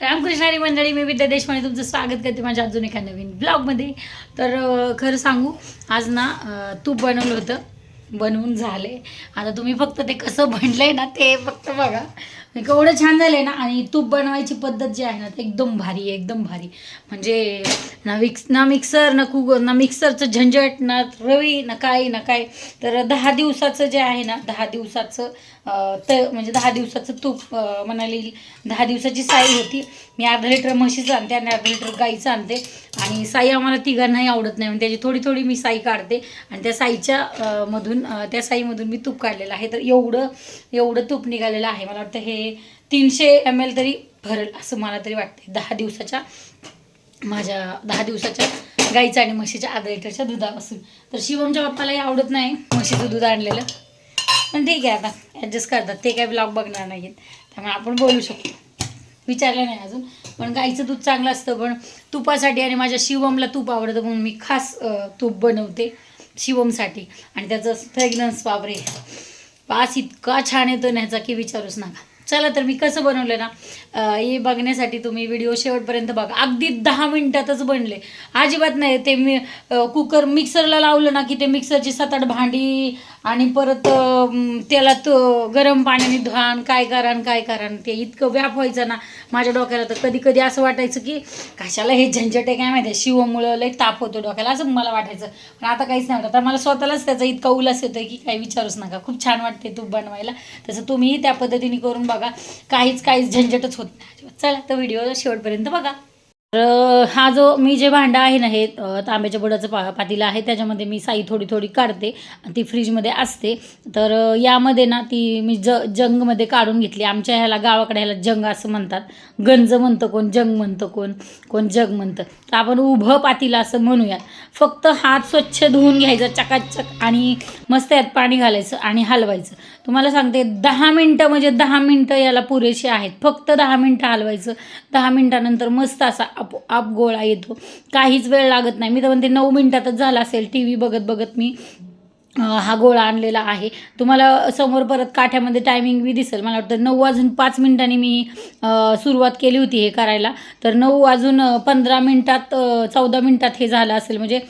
रामकृष्णारी मंडळी मी विद्या देशपांडे तुमचं स्वागत करते माझ्या अजून एका नवीन ब्लॉगमध्ये तर खरं सांगू आज ना तूप बनवलं होतं. बनवून झाले. आता तुम्ही फक्त ते कसं बनलंय ना ते फक्त बघा. एवढं छान झालं आहे ना आणि तूप बनवायची पद्धत जी आहे ना ते एकदम भारी आहे एकदम भारी. म्हणजे ना विक्स ना मिक्सर ना कुकर ना मिक्सरचं झंझट ना रवी ना काय ना काय तर दहा दिवसाचं जे आहे ना दहा दिवसाचं त म्हणजे दहा दिवसाचं तूप म्हणाली दहा दिवसाची साई होती. मी अर्धा लिटर म्हशीचं आणते आणि अर्धा लिटर गाईचं आणते. आणि साई आम्हाला तिघांनाही आवडत नाही म्हणजे त्याची थोडी थोडी मी साई काढते. आणि त्या साईच्या मधून त्या साईमधून मी तूप काढलेलं आहे. तर एवढं एवढं तूप निघालेलं आहे. मला वाटतं हे तीनशे एम एल तरी भरल असं मला तरी वाटते दहा दिवसाच्या माझ्या दहा दिवसाच्या गाईच्या आणि म्हशीच्या आधा लिटरच्या दुधापासून. तर शिवमच्या बाप्पालाही आवडत नाही म्हशीचं दूध आणलेलं. पण ठीक आहे आता ॲडजस्ट करतात. ते काय ब्लॉग बघणार नाहीत त्यामुळे आपण बोलू शकतो. विचारलं नाही अजून. पण गाईचं दूध चांगलं असतं पण तुपासाठी आणि माझ्या शिवमला तूप आवडतं म्हणून मी खास तूप बनवते शिवमसाठी. आणि त्याचं फ्रेग्रन्स बापरे. वास इतका छान येतो ना ह्याचा की विचारूच नका. चला तर मी कसं बनवलं ना हे बघण्यासाठी तुम्ही व्हिडिओ शेवटपर्यंत बघा. अगदी दहा मिनिटातच बनले. अजिबात नाही ते मी कुकर मिक्सरला लावलं ना की ते मिक्सरची सात आठ भांडी आणि परत त्याला तो गरम पाण्याने धुवान काय करान काय करान ते इतकं व्याप व्हायचं ना माझ्या डोक्याला तर कधी कधी असं वाटायचं की कशाला हे झंझट आहे काय माहिती आहे शिवमुळं लई ताप होतो डोक्याला असं मला वाटायचं. पण आता काहीच नाही वाटत. मला स्वतःलाच त्याचा इतका उल्हास येतोय की काही विचारूच नका. खूप छान वाटते तूप बनवायला. तसं तुम्हीही त्या पद्धतीने करून बघा. काहीच काहीच झंझटच होत नाही. चला तर व्हिडिओ शेवटपर्यंत बघा. तर हा जो मी जे भांडं आहे ना हे तांब्याच्या बुडाचं पा पातीला आहे त्याच्यामध्ये मी साई थोडी थोडी काढते आणि ती फ्रीजमध्ये असते. तर यामध्ये ना ती मी ज जंगमध्ये काढून घेतली. आमच्या ह्याला गावाकडे ह्याला जंग असं म्हणतात. गंज म्हणतं कोण जंग म्हणतं कोण कोण जग म्हणतं. तर आपण उभं पातीला असं म्हणूयात. फक्त हात स्वच्छ धुवून घ्यायचा चकाचक आणि मस्त यात पाणी घालायचं आणि हलवायचं. तुम्हाला सांगते दहा मिनटं म्हणजे दहा मिनटं याला पुरेशी आहेत. फक्त दहा मिनटं हलवायचं. दहा मिनटानंतर मस्त असा आपोआप गोळा येतो. काहीच वेळ लागत नाही. मी तर म्हणते नऊ मिनटातच झाला असेल. टी व्ही बघत बघत मी हा गोळा आणलेला आहे. तुम्हाला समोर परत काठ्यामध्ये टायमिंग बी दिसेल. मला वाटतं नऊ वाजून पाच मिनिटांनी मी सुरुवात केली होती हे करायला. तर नऊ वाजून पंधरा मिनटात चौदा मिनटात हे झालं असेल. म्हणजे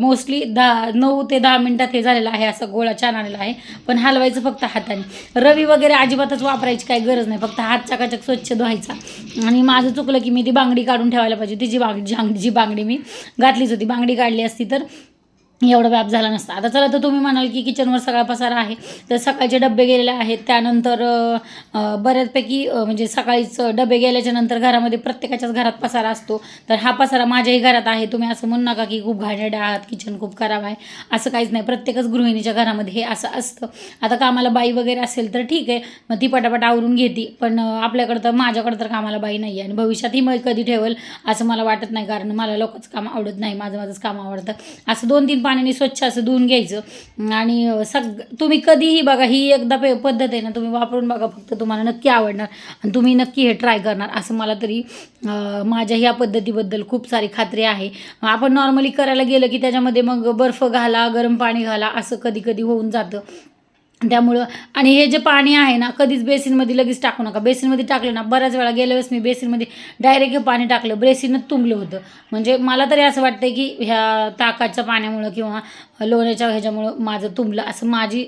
मोस्टली दहा नऊ ते दहा मिनटात हे झालेलं आहे. असा गोळा छान आलेला आहे. पण हलवायचं फक्त हाताने. रवी वगैरे अजिबातच वापरायची काही गरज नाही. फक्त हात चकाचक स्वच्छ धुवायचा. आणि माझं चुकलं की मी ती बांगडी काढून ठेवायला पाहिजे. ती जी बांगडी जी बांगडी मी घातलीच होती. बांगडी काढली असती तर एवढा व्याप झाला नसता. आता चला तर तुम्ही म्हणाल की किचनवर सगळा पसारा आहे. तर सकाळचे डबे गेलेले आहेत. त्यानंतर बऱ्याचपैकी म्हणजे सकाळीच डबे गेल्याच्यानंतर घरामध्ये प्रत्येकाच्याच घरात पसारा असतो. तर हा पसारा माझ्याही घरात आहे. तुम्ही असं म्हणू नका की खूप घाणेरडे आहात किचन खूप खराब आहे. असं काहीच नाही. प्रत्येकच गृहिणीच्या घरामध्ये हे असं असतं. आता कामाला बाई वगैरे असेल तर ठीक आहे. मग ती पटापट आवरून घेते. पण आपल्याकडं तर माझ्याकडं तर कामाला बाई नाही आहे आणि भविष्यातही मग कधी ठेवेल असं मला वाटत नाही. कारण मला लोकच काम आवडत नाही. माझं माझंच काम आवडतं. असं दोन तीन पाण्याने स्वच्छ असं धुवून घ्यायचं. आणि सग तुम्ही कधीही बघा ही एकदा पे पद्धत आहे ना तुम्ही वापरून बघा फक्त तुम्हाला नक्की आवडणार. आणि तुम्ही नक्की हे ट्राय करणार. असं मला तरी माझ्या ह्या पद्धतीबद्दल खूप सारी खात्री आहे. आपण नॉर्मली करायला गेलं की त्याच्यामध्ये मग बर्फ घाला गरम पाणी घाला असं कधी कधी होऊन जातं. त्यामुळं आणि हे जे पाणी आहे ना कधीच बेसिनमध्ये लगेच टाकू नका. बेसिनमध्ये टाकलं ना बऱ्याच वेळा गेल्या वेळेस मी बेसिनमध्ये डायरेक्ट हे पाणी टाकलं बेसिनच तुंबलं होतं. म्हणजे मला तरी असं वाटतं की ह्या ताकाच्या पाण्यामुळं किंवा लोण्याच्या ह्याच्यामुळं माझं तुंबलं असं माझी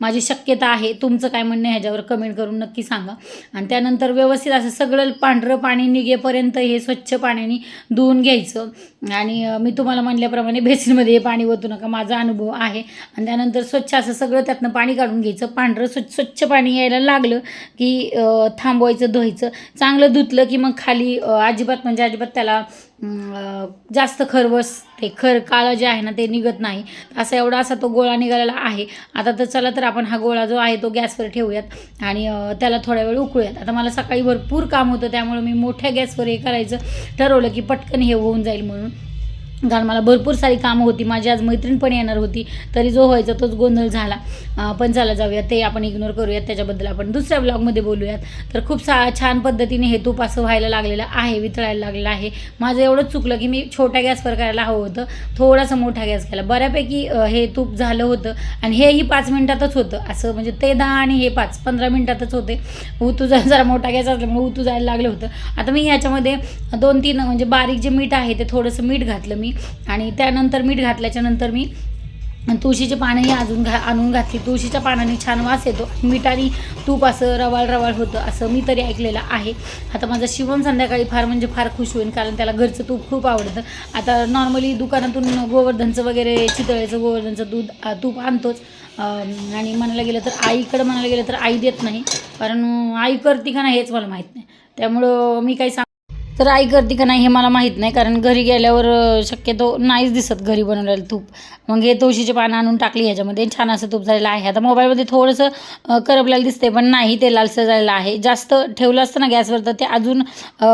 माझी शक्यता आहे. तुमचं काय म्हणणं ह्याच्यावर कमेंट करून नक्की सांगा. आणि त्यानंतर व्यवस्थित असं सगळं पांढरं पाणी निघेपर्यंत हे स्वच्छ पाण्याने धुवून घ्यायचं. आणि मी तुम्हाला म्हणल्याप्रमाणे बेसिनमध्ये हे पाणी ओतू नका. माझा अनुभव आहे. आणि त्यानंतर स्वच्छ असं सगळं त्यातनं पाणी काढून घ्यायचं. पांढरं स्वच्छ स्वच्छ पाणी यायला लागलं की थांबवायचं धुवायचं. चांगलं धुतलं की मग खाली अजिबात म्हणजे अजिबात त्याला जास्त खरवस ते खर काळं जे आहे ना ते निघत नाही. असा एवढा असा तो गोळा निघालेला आहे. आता तर चला तर आपण हा गोळा जो आहे तो गॅसवर ठेवूयात. आणि त्याला थोड्या वेळ उकळूयात. आता मला सकाळी भरपूर काम होतं त्यामुळे मी मोठ्या गॅसवर हे करायचं ठरवलं की पटकन हे होऊन जाईल म्हणून. कारण मला भरपूर सारी कामं होती. माझी आज मैत्रीण पण येणार होती. तरी जो व्हायचा तोच गोंधळ झाला. पण चला जाऊया. ते आपण इग्नोर करूयात. त्याच्याबद्दल आपण दुसऱ्या ब्लॉगमध्ये बोलूयात. तर खूप सा छान पद्धतीने हे तूप असं व्हायला लागलेलं आहे वितळायला लागलेलं आहे. माझं एवढंच चुकलं की मी छोट्या गॅसवर करायला हवं होतं. थोडासा मोठा गॅस केला. बऱ्यापैकी हे तूप झालं होतं. आणि हेही पाच मिनिटातच होतं. असं म्हणजे ते दहा आणि हे पाच पंधरा मिनिटातच होते. उतू जा जरा मोठा गॅस असल्यामुळे उतू जायला लागलं होतं. आता मी ह्याच्यामध्ये दोन तीन म्हणजे बारीक जे मीठ आहे ते थोडंसं मीठ घातलं. मी आणि त्यानंतर मीठ घातल्याच्या नंतर मी तुळशीचे पानंही अजून घा आणून घातली. तुळशीच्या पानाने छान वास येतो मीठ आणि तूप असं रवाळ रवाळ होतं असं मी तरी ऐकलेलं आहे. आता माझा शिवम संध्याकाळी फार म्हणजे फार खुश होईल कारण त्याला घरचं तूप खूप आवडतं. आता नॉर्मली दुकानातून गोवर्धनचं वगैरे चितळेचं गोवर्धनचं दूध तूप आणतोच. आणि म्हणायला गेलं तर आईकडं म्हणायला गेलं तर आई देत नाही. कारण आई करते का नाही हेच मला माहीत नाही. त्यामुळं मी काही सांग तर आई करते का नाही हे मला माहीत नाही कारण घरी गेल्यावर शक्यतो नाहीच दिसत घरी बनवलेलं तूप. मग हे तुळशीचे पानं आणून टाकली ह्याच्यामध्ये छान असं तूप झालेलं आहे. आता मोबाईलमध्ये थोडंसं अ, करपलेलं दिसते पण नाही ते लालसं झालेलं आहे. जास्त ठेवलं असतं ना गॅसवर तर ते अजून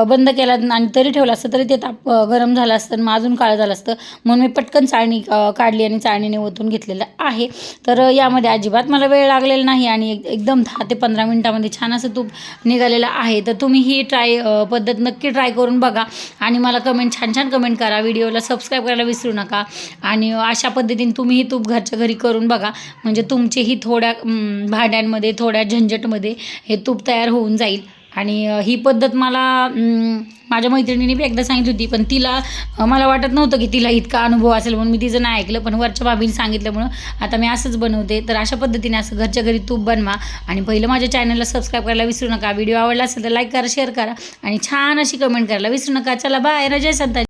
बंद केलं आणि तरी ठेवलं असतं तरी ते ताप गरम झालं असतं आणि मग अजून काळं झालं असतं. म्हणून मी पटकन चाळणी काढली आणि चाळणीने ओतून घेतलेलं आहे. तर यामध्ये अजिबात मला वेळ लागलेला नाही आणि एक- एकदम दहा ते पंधरा मिनटामध्ये छान असं तूप निघालेलं आहे. तर तुम्ही ही ट्राय पद्धत नक्की ट्राय करून बघा. आणि मला कमेंट छान छान कमेंट करा. व्हिडिओला सबस्क्राईब करायला विसरू नका. आणि अशा पद्धतीने तुम्हीही तूप घरच्या घरी करून बघा. म्हणजे तुमचेही थोड्या भाड्यांमध्ये थोड्या झंझटमध्ये हे तूप तयार होऊन जाईल. आणि ही पद्धत मला माझ्या मैत्रिणीने बी एकदा सांगितली होती पण तिला मला वाटत नव्हतं की तिला इतका अनुभव असेल म्हणून मी तिचं नाही ऐकलं पण वरच्या बाबीने सांगितल्यामुळं आता मी असंच बनवते. तर अशा पद्धतीने असं घरच्या घरी तूप बनवा आणि पहिलं माझ्या चॅनलला सबस्क्राईब करायला विसरू नका. व्हिडिओ आवडला असेल तर लाईक करा शेअर करा आणि छान अशी कमेंट करायला विसरू नका. चला बाय. रजय संताजी.